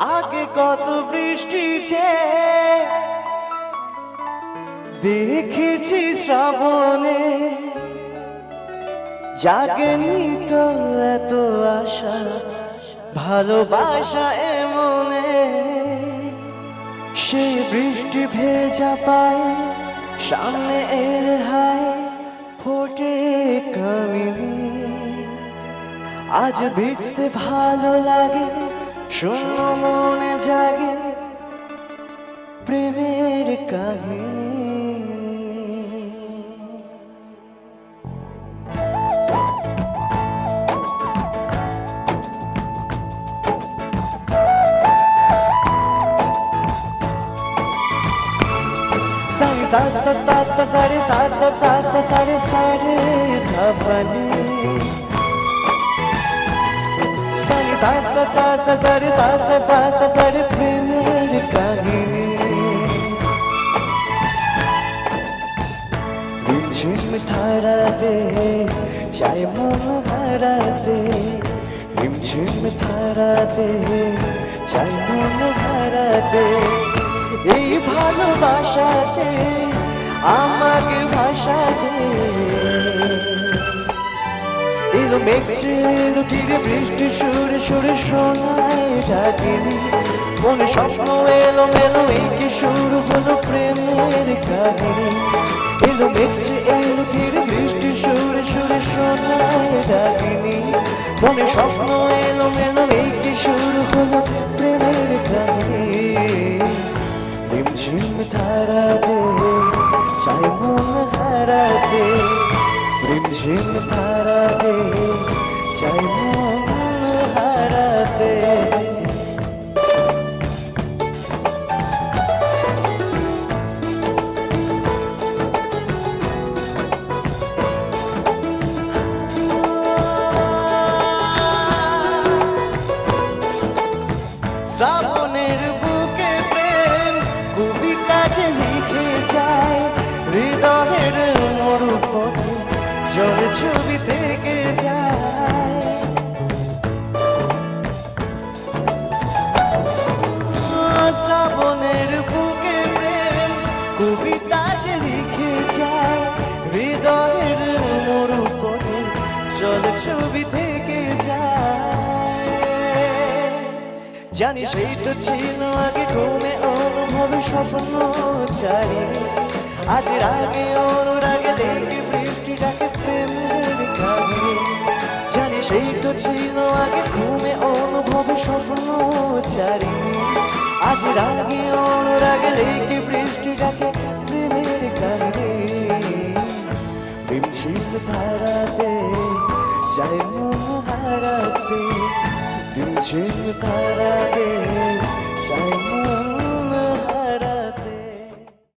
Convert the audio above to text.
আগে কত বৃষ্টি যে দেখেছি শ্রাবণে। জাগেনি তো এত আশা, ভালোবাসা এমনে। সে বৃষ্টি ভেজা পায়, সামনে এর হায় ফোটে কামিনী। আজ ভিজতে ভালো লাগে শূন্য মনে জাগে প্রেমের কাহিনী सारे सा सा सा सा सारे सा सा सा सा सारे सारे धपनी सारे सा सा सा सा সাস সাস সর সাস সাস সর প্রেমের কাহিনী ঝিম ধারা দে চাই মন হারা দে ঝিম ধারা দে চাই মন হারা দে এই ভালোবাসাতে আমাকে ভাষা দে মেঘছে মেঘের তীরে বৃষ্টি, সুরে সুরে শোনায় ডাকিনি মনে স্বপ্ন এলো মেলো এই কি সুর হলো প্রেমের কাহিনী। এলো মেঘছে এলো তীরে বৃষ্টি, সুরে সুরে শোনায় ডাকিনি মনে স্বপ্ন এলো মেলো জানি সেই তো ছিল আগে ঘুমে অনুভব স্বপ্ন চারি। আজ রাগে অনুরাগে দেখে বৃষ্টি ডাকে কাহিনী জানি সেই তো ছিল আগে ঘুমে অনুভব স্বপ্ন চারি। আজ রাগে অনুরাগে দেখে বৃষ্টি ডাকে ধারাতে চাই মন হারাতে বিমশিল ধারাতে চাই